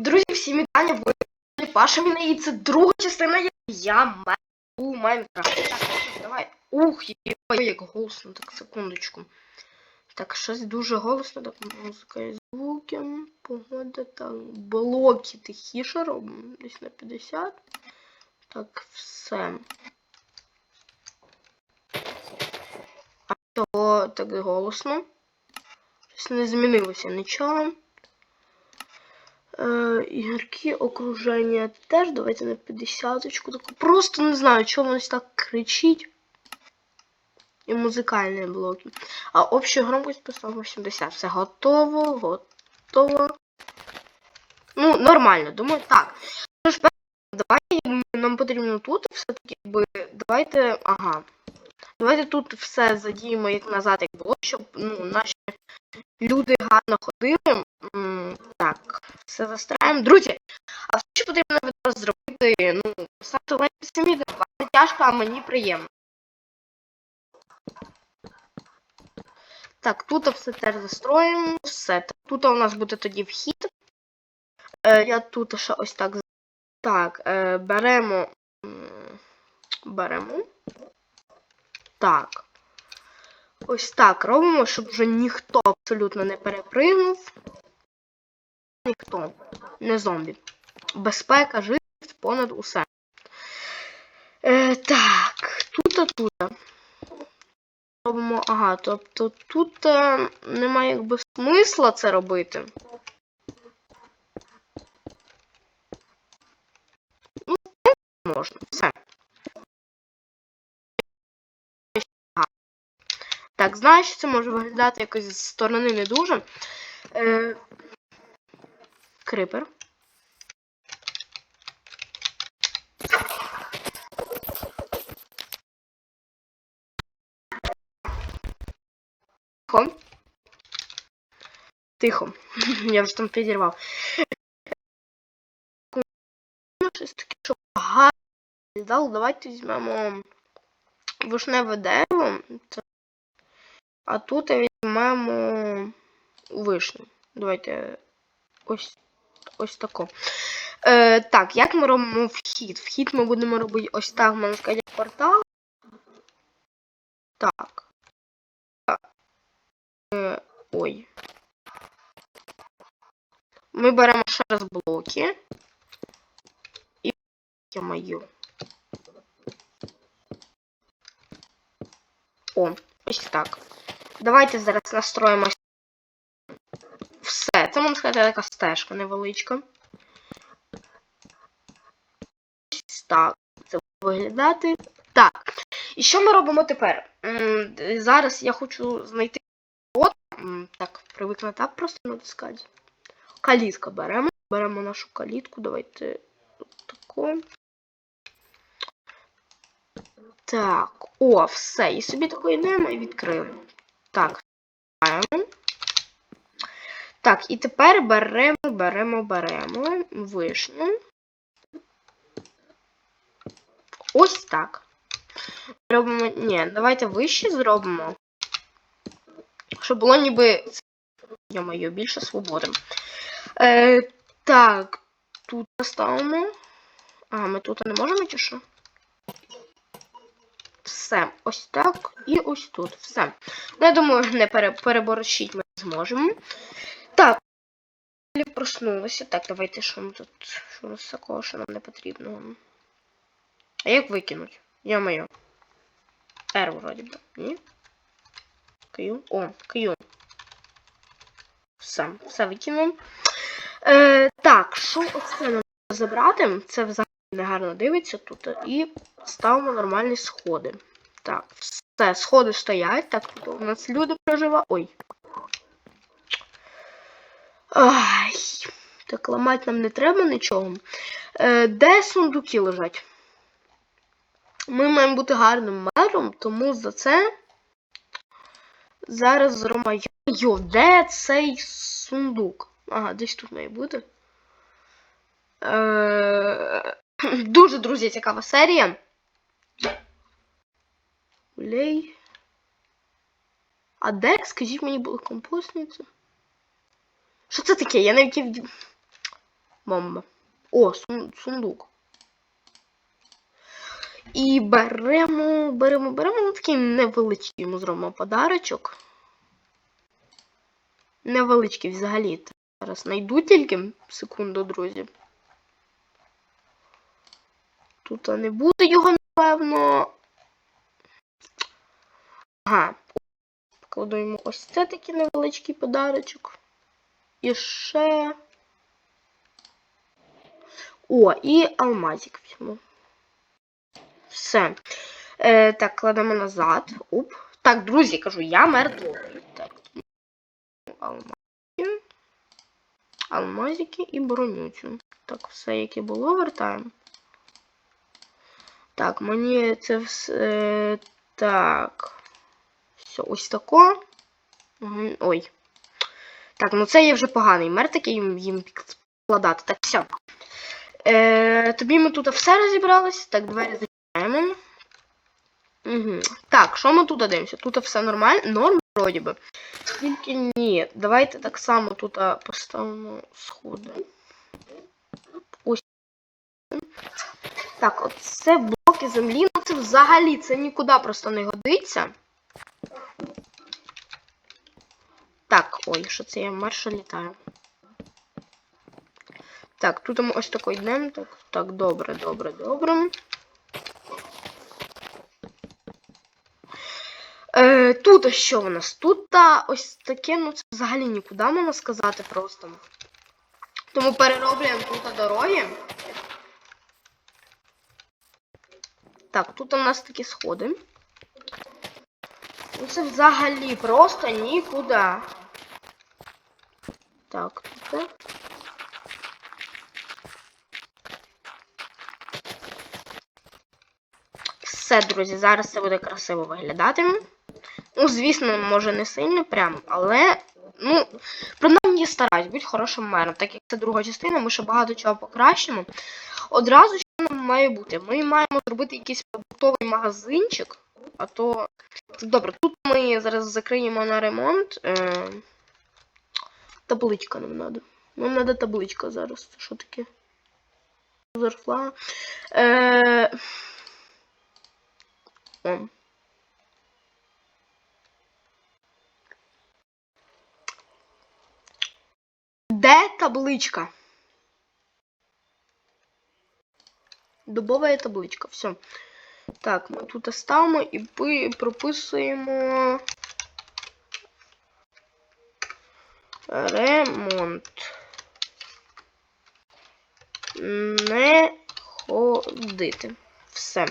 Друзі, всі вітання, ви Паша Міна, і це друга частина, як я у Майнкрафт. Так, ну, давай. Ух, ой, як голосно, так, секундочку. Так, щось дуже голосно, так, музика і звуки, погода, так, блоки тихіше робимо, десь на 50. Так, все. А чого так голосно? Щось не змінилося нічого. Е, ігорки окруження теж. Давайте на 50 таку. Просто не знаю, чого воно так кричить. І музикальні блоки. А общу громкость поставимо 70. Все готово, готово. Ну, нормально, думаю, так. Тож, перше, давайте нам потрібно тут все-таки. Давайте. Ага. Давайте тут все задіємо як назад, як було, щоб ну, наші люди гарно ходили. Все застряємо. Друзі, а все, що потрібно від вас зробити, ну, ставте лайк відео. Вам тяжко, а мені приємно. Так, тут все теж застроїмо. Все. Тут у нас буде тоді вхід. Е, я тут ще ось так. Так, е, беремо. Беремо. Так. Ось так робимо, щоб вже ніхто абсолютно не перепригнув. Ніхто. Не зомбі. Безпека, живість понад усе. Е, так, тут а тут. Робимо. Ага, тобто тут е, немає якби смисла це робити. Ну, можна. Все. Так, знаєш, це може виглядати якось з сторони не дуже. Е, крипер. Тихо. Тихо. Я вже там підірвав. Щось таке, що багато. Давайте візьмемо вишневе дерево. А тут візьмемо вишню. Давайте ось ось тако. Е, так, як ми робимо вхід? Вхід ми будемо робити ось так, можна сказати, портал. Так. Е, ой. Ми беремо ще раз блоки. І я маю. О, ось так. Давайте зараз настроїмо все. Це можна сказати така стежка невеличка. Ось так. Це виглядати. Так. І що ми робимо тепер? Зараз я хочу знайти от. Так, привик на так просто натискати. Калітка беремо. Беремо нашу калітку. Давайте таку. Так, о, все. І собі тако йдемо і відкрили. Так, маємо. Так, і тепер беремо, беремо, беремо вишню. Ось так. Робимо. Ні, давайте вище зробимо. Щоб було ніби. Я маю більше свободи. Е, так, тут поставимо. А, ми тут не можемо чи що? Все, ось так і ось тут. Все. Ну, я думаю, не переборщить ми зможемо. Так, проснулися. Так, давайте що ми тут. Що у нас такого, що нам не потрібно. А як викинуть? Я моє. R вроді би. Ні? Q. О, Q. Все, все викинув. Е, так, що оце нам забрати? Це взагалі не гарно дивиться тут. І ставимо нормальні сходи. Так, все, сходи стоять. Так, у нас люди проживають. Ой. Ай. Так, ламати нам не треба нічого. Е, де сундуки лежать? Ми маємо бути гарним мером, тому за це зараз зробимо. Йо, де цей сундук? Ага, десь тут має бути. Е, Дуже, друзі, цікава серія. Лей. А де, скажіть мені, були компостниці? Що це таке? Я навіть. Бомба. О, сундук. І беремо, беремо, беремо такий невеличкий йому зробимо подарочок. Невеличкий взагалі. Зараз знайду тільки секунду, друзі. Тут не буде його, напевно. Ага. Покладу йому ось це такий невеличкий подарочок. І ще. О, і алмазик візьму. Все. Е, так, кладемо назад. Оп. Так, друзі, кажу, я мертвий. Так. Алмазики. Алмазики і бронючу. Так, все, яке було, вертаємо. Так, мені це все. Так. Все, ось тако. Ой. Так, ну це є вже поганий мер такий їм, складати. Так, все. Е, тобі ми тут все розібрались. Так, двері зачиняємо. Угу. Так, що ми тут дивимося? Тут все нормально. Норм вроді би. Тільки ні. Давайте так само тут поставимо сходи. Ось. Так, от це блоки землі. Ну це взагалі це нікуди просто не годиться. Так, ой, що це я марша літаю. Так, тут ми ось такий йдемо. Так, так, добре, добре, добре. Е, тут що в нас? Тут та ось таке, ну це взагалі нікуди можна сказати просто. Тому перероблюємо тут дороги. Так, тут у нас такі сходи. Ну це взагалі просто нікуди. Так, тут. Все, друзі, зараз це буде красиво виглядати. Ну, звісно, може не сильно прям, але. Ну, принаймні я стараюсь бути хорошим мером. Так як це друга частина, ми ще багато чого покращимо. Одразу що нам має бути? Ми маємо зробити якийсь продуктовий магазинчик. А то. Добре, тут ми зараз закриємо на ремонт. Е... Табличка нам треба. Нам треба табличка зараз. Що таке? Зарфла. Е... Де табличка? Дубова табличка. Все. Так, ми тут ставимо і прописуємо ремонт. Не ходити. Все.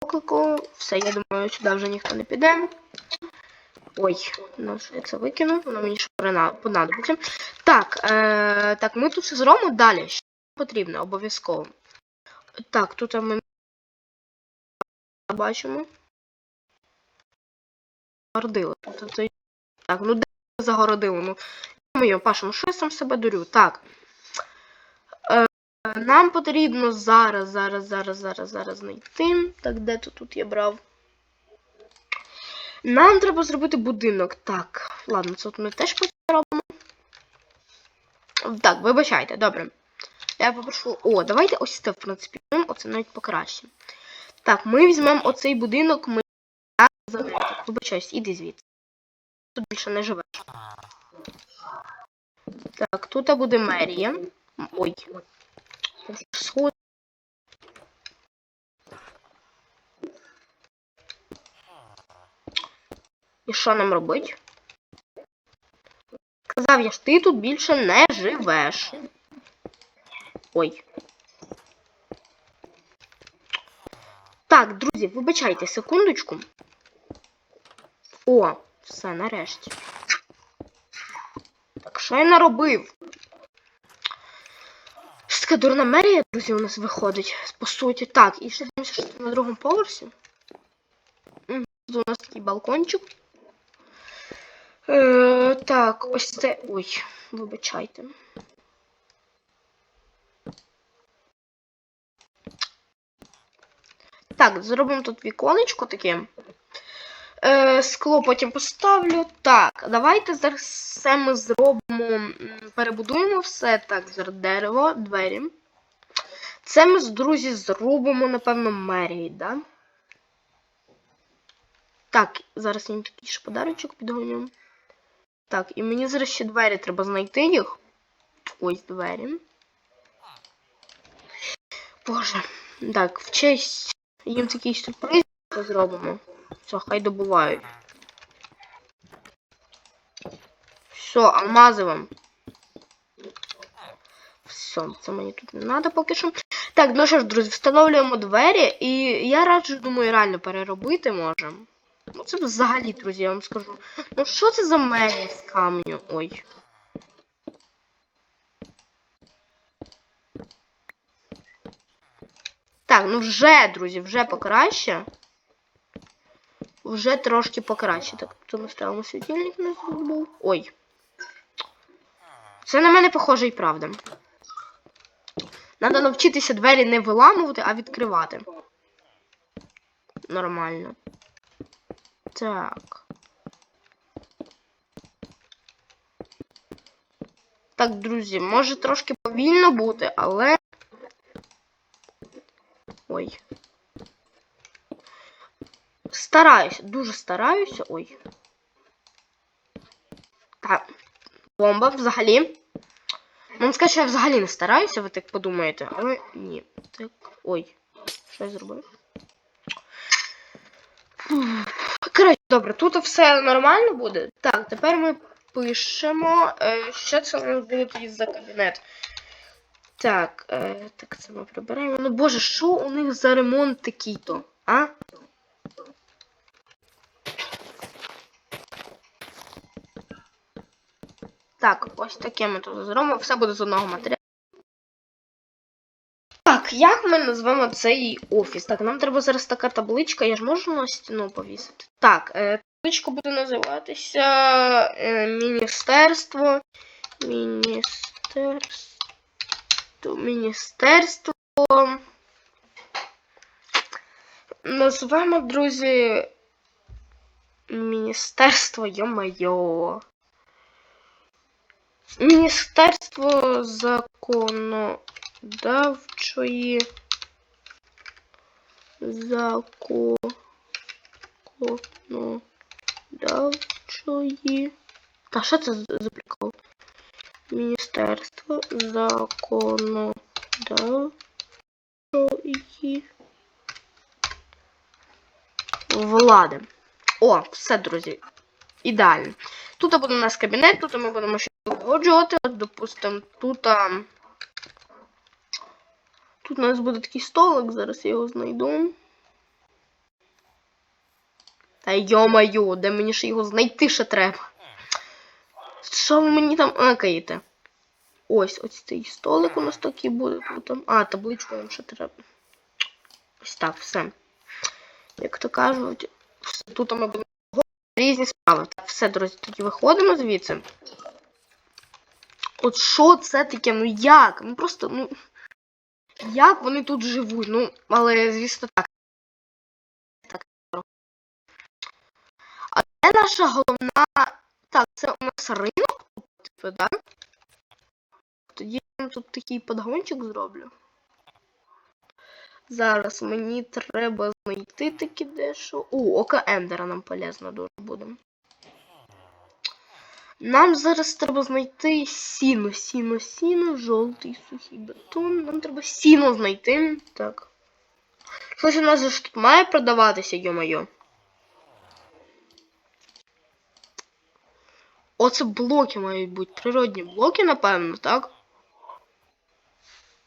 Поклику. Все, я думаю, сюди вже ніхто не піде. Ой, ну що я це викинув, воно мені ще понадобиться. Так, е, так, ми тут все зробимо далі. Що потрібно обов'язково. Так, тут ми бачимо. Загородили. Тут, це- Так, ну де загородили? Ну, моє, Паша, ну що я сам себе дурю? Так. Е, нам потрібно зараз, зараз, зараз, зараз, зараз знайти. Так, де тут, тут я брав? Нам треба зробити будинок. Так, ладно, це от ми теж робимо. Так, вибачайте, добре. Я попрошу. О, давайте ось це, в принципі, оце навіть покраще. Так, ми візьмемо оцей будинок, ми Вибачаюсь, іди звідси. Тут більше не живеш. Так, тут буде мерія. Ой. Сход. І що нам робить? Сказав я ж, ти тут більше не живеш. Ой. Так, друзі, вибачайте секундочку. О, все, нарешті. Так, що я наробив? Що така дурна мерія, друзі, у нас виходить, по суті. Так, і ще дивимося, що на другому поверсі. Тут у нас такий балкончик. Е, так, ось це. Ой, вибачайте. Так, зробимо тут віконечко таке. Е, скло потім поставлю. Так, давайте зараз все ми зробимо перебудуємо все. Так, зараз дерево, двері. Це ми друзі зробимо, напевно, мерії, да? Так, зараз їм такий ще подарочок підгоню. Так, і мені зараз ще двері треба знайти їх. Ось двері. Боже. Так, в честь їм такий сюрприз зробимо. Все, хай добувають. Все, алмази вам. Все, це мені тут не треба поки що. Так, ну що ж, друзі, встановлюємо двері, і я раджу, думаю, реально переробити можемо. Ну це взагалі, друзі, я вам скажу. Ну що це за мерія з каменю? Ой. Так, ну вже, друзі, вже покраще. Вже трошки покраще. Так, тут ми ставимо світильник на був. Ой. Це на мене похоже і правда. Надо навчитися двері не виламувати, а відкривати. Нормально. Так. Так, друзі, може трошки повільно бути, але. Ой. Стараюся, дуже стараюся. Ой. Так. Бомба взагалі. Вам скажу, що я взагалі не стараюся, ви так подумаєте, але ні. Так. Ой. Що я зробив? Коротше, добре, тут все нормально буде. Так, тепер ми пишемо, е, що це у нас буде тоді за кабінет. Так, е, так це ми прибираємо. Ну боже, що у них за ремонт такий-то? А? Так, ось таке ми тут зробимо. Все буде з одного матеріалу. Так, як ми назвемо цей офіс? Так, нам треба зараз така табличка, я ж можу на стіну повісити. Так, е, табличка буде називатися е, Міністерство. Міністерство. Міністерство. Назвемо, друзі. Міністерство, йо-майо. Міністерство законодавчої законодавчої. Та що це за прикол? Міністерство законодавчої влади. О, все, друзі. Ідеально. Тут буде у нас кабінет, тут ми будемо погоджувати. От, допустимо, тут. А... Тут у нас буде такий столик, зараз я його знайду. Та йо-майо, де мені ще його знайти ще треба. Що ви мені там акаєте? Ось ось цей столик у нас такий буде. Тут. А, табличку нам ще треба. Ось так, все. Як то кажуть, тут ми будемо різні справи. Так, все, друзі, тоді виходимо звідси. От що це таке? Ну як? Ну просто, ну. Як вони тут живуть? Ну, але, звісно, так. А це наша головна. Так, це у нас ринок, типу, да? Тоді я тут такий подгончик зроблю. Зараз мені треба знайти таки дещо. У, око Ендера нам полезно дуже буде. Нам зараз треба знайти сіно, сіно, сіно, жовтий сухий бетон. Нам треба сіно знайти. Так. Щось у нас ж тут має продаватися, йо-моє. Оце блоки мають бути. Природні блоки, напевно, так?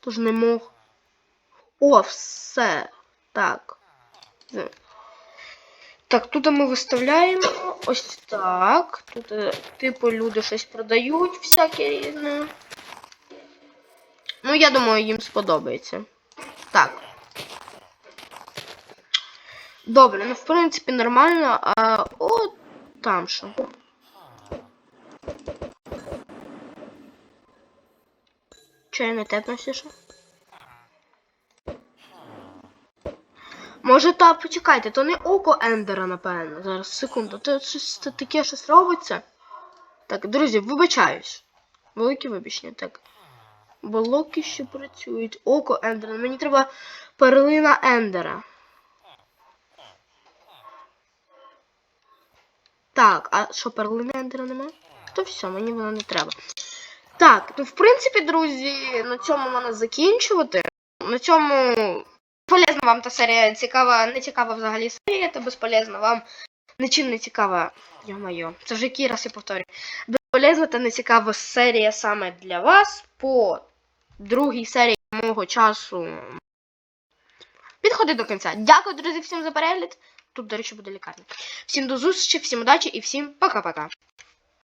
Тож не мог. О, все. Так. Так, тут ми виставляємо ось так. Тут, е, типу, люди щось продають всяке різне. Ну, я думаю, їм сподобається. Так. Добре, ну в принципі нормально, а от там що. Чи я не тепнувся ще? Може, та почекайте, то не око Ендера, напевно. Зараз, секунду, то щось це таке щось робиться. Так, друзі, вибачаюсь. Велике вибачення, так. Блоки ще працюють. Око Ендера. Мені треба перлина Ендера. Так, а що перлини Ендера нема? То все, мені воно не треба. Так, ну в принципі, друзі, на цьому мене закінчувати. На цьому полезна вам та серія цікава, не цікава взагалі серія, та безполезна вам нічим не цікава. Йо-моє, це вже який раз я повторюю. Безполезна та нецікава серія саме для вас по другій серії мого часу. Підходить до кінця. Дякую, друзі, всім за перегляд. Тут, до речі, буде лікарня. Всім до зустрічі, всім удачі і всім пока-пока.